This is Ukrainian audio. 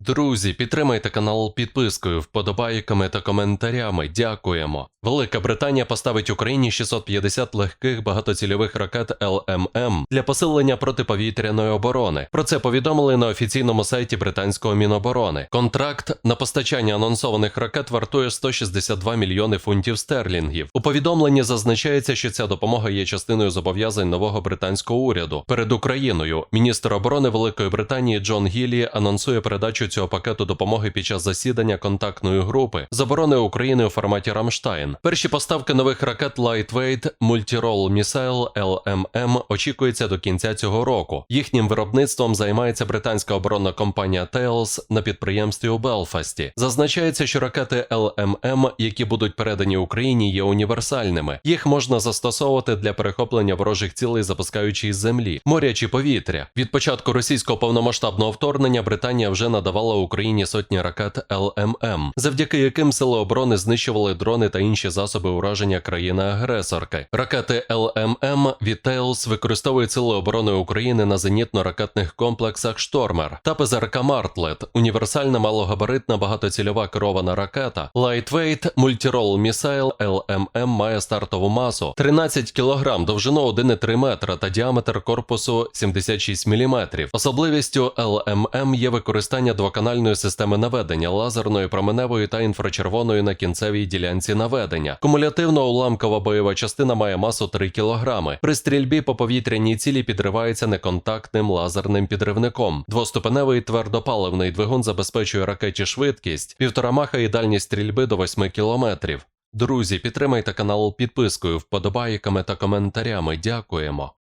Друзі, підтримайте канал підпискою, вподобайками та коментарями. Дякуємо. Велика Британія поставить Україні 650 легких багатоцільових ракет ЛММ для посилення протиповітряної оборони. Про це повідомили на офіційному сайті британського Міноборони. Контракт на постачання анонсованих ракет вартує 162 мільйони фунтів стерлінгів. У повідомленні зазначається, що ця допомога є частиною зобов'язань нового британського уряду перед Україною. Міністр оборони Великої Британії Джон Гіллі анонсує передачу цього пакету допомоги під час засідання контактної групи з оборони України у форматі Рамштайн. Перші поставки нових ракет Lightweight Multirole Missile LMM очікуються до кінця цього року. Їхнім виробництвом займається британська оборонна компанія Thales на підприємстві у Белфасті. Зазначається, що ракети LMM, які будуть передані Україні, є універсальними. Їх можна застосовувати для перехоплення ворожих цілей, запускаючи із землі, моря чи повітря. Від початку російського повномасштабного вторгнення Британія вже надавала Україні сотні ракет LMM, завдяки яким сили оборони знищували дрони та інші засоби ураження країни-агресорки. Ракети LMM від використовують сили оборони України на зенітно-ракетних комплексах Штормер та ПЗРК Мартлет, універсальна малогабаритна багатоцільова керована ракета. Lightweight Multirole Missile LMM має стартову масу 13 кг, довжину 1,3 метра та діаметр корпусу 76 мм. Особливістю LMM є використання двоканальної системи наведення лазерної, променевої та інфрачервоної на кінцевій ділянці наведення. Кумулятивно уламкова бойова частина має масу 3 кг. При стрільбі по повітряній цілі підривається неконтактним лазерним підривником. Двоступеневий твердопаливний двигун забезпечує ракеті швидкість, півтора маха і дальність стрільби до 8 км. Друзі, підтримайте канал підпискою, вподобайками та коментарями. Дякуємо.